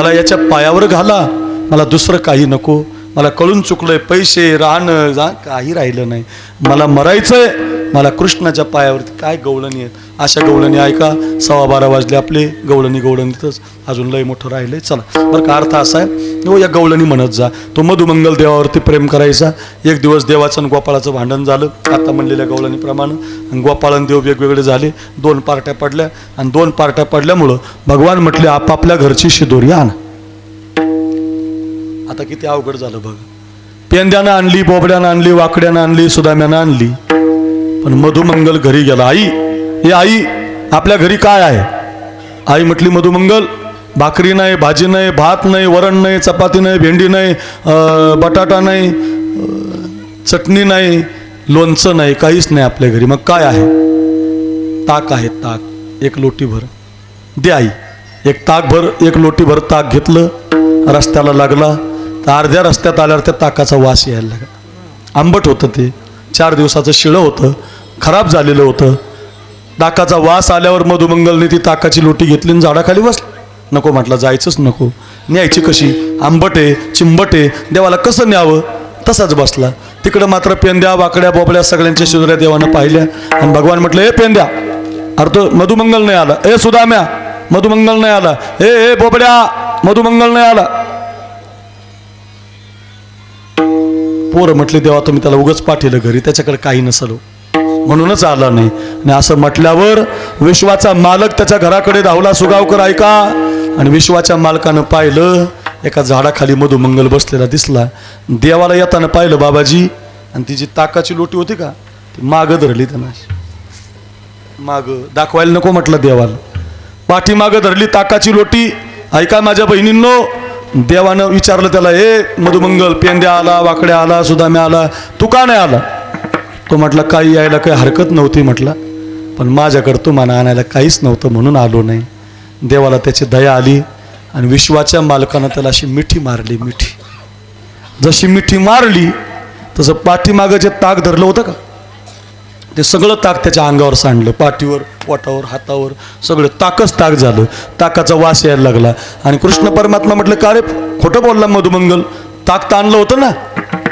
मला याच्या पायावर घाला. मला दुसरं काही नको. मला कळून चुकलंय पैसे राहणं जा काही राहिलं नाही. मला मरायचंय मला कृष्णाच्या पायावरती काय गवळणी आहेत अशा गवळणी ऐका. सव्वा बारा वाजले आपले गवळणी गवळणीतच अजून लय मोठं राहिलंय चला. बरं का अर्थ असा आहे. हो या गवळणी म्हणत जा. तो मधुमंगल देवावरती प्रेम करायचा. एक दिवस देवाचं आणि गोपाळाचं भांडण झालं. आता म्हणलेल्या गवळणीप्रमाणे. गोपाळ आणि देव वेगवेगळे झाले. दोन पार्ट्या पडल्या. आणि दोन पार्ट्या पडल्यामुळं भगवान म्हटले आपापल्या घरची शिदोरी आण. आता किती अवघड झालं बघ. पेंद्यानं आणली बोबड्यानं आणली वाकड्यानं आणली सुदाम्यानं आणली. पण मधुमंगल घरी गेला. आई हे आई आपल्या घरी काय आहे? आई म्हटली मधुमंगल भाकरी नाही भाजी नाही भात नाही वरण नाही चपाती नाही भेंडी नाही बटाटा नाही चटणी नाही लोणचं नाही काहीच नाही आपल्या घरी. मग काय आहे? ताक आहे ताक. एक लोटीभर दे आई. एक ताकभर एक लोटीभर ताक घेतलं रस्त्याला लागला तर अर्ध्या रस्त्यात आल्यावर त्या ताकाचा वास यायला लागला. आंबट होतं ते. चार दिवसाचं शिळं होतं. खराब झालेलं होतं. ताकाचा वास आल्यावर मधुमंगलने ती ताकाची लोटी घेतली आणि झाडाखाली बस नको म्हटलं जायचंच नको. न्यायची कशी? आंबट आहे चिंबट आहे. देवाला कसं न्यावं? तसाच बसला. तिकडं मात्र पेंद्या वाकड्या बोबड्या सगळ्यांच्या शिजऱ्या देवानं पाहिल्या. आणि भगवान म्हटलं हे पेंद्या अर्थ मधुमंगल नाही आला. ए सुदाम्या मधुमंगल नाही आला. ए ए बोबड्या मधुमंगल नाही आला. पोरं म्हटले देवा तुम्ही त्याला उगच पाठवलं घरी त्याच्याकडे काही नसलो. म्हणूनच आला नाही. आणि असं म्हटल्यावर विश्वाचा मालक त्याच्या घराकडे धावला सुगावकर ऐका. आणि विश्वाच्या मालकानं पाहिलं एका झाडाखाली मधुमंगल बसलेला दिसला. देवाला येताना पाहिलं बाबाजी आणि ती जी ताकाची लोटी होती का ती मागं धरली त्यांना. माग दाखवायला नको म्हटलं देवाला. पाठीमागं धरली ताकाची लोटी. ऐका माझ्या बहिणींनो देवानं विचारलं त्याला ए मधुमंगल पेंद्या आला वाकड्या आला सुदाम्या आला तू का नाही आला? तो म्हटला काही यायला काही हरकत नव्हती म्हटला. पण माझ्याकडं तुम्हाला आणायला काहीच नव्हतं म्हणून आलो नाही. देवाला त्याची दया आली आणि विश्वाच्या मालकानं त्याला अशी मिठी मारली मिठी. जशी मिठी मारली तसं पाठीमागं जे ताक धरलं होतं का? ते सगळं ताक त्याच्या अंगावर सांडलं पाठीवर पोटावर हातावर सगळं ताकच ताक झालं. ताकाचा वास यायला लागला. आणि कृष्ण परमात्मा म्हटलं का रे खोटं बोलला मधुमंगल? ताक तर आणलं होतं ना?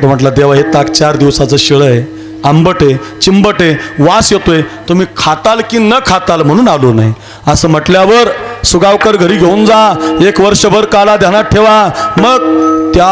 तो म्हटलं देवा हे ताक चार दिवसाचं शिळं आहे आंबट आहे चिंबट आहे वास येतोय. तुम्ही खाताल की न खाताल म्हणून आलो नाही. असं म्हटल्यावर सुगावकर घरी घेऊन जा. एक वर्षभर काला ध्यानात ठेवा. मग त्या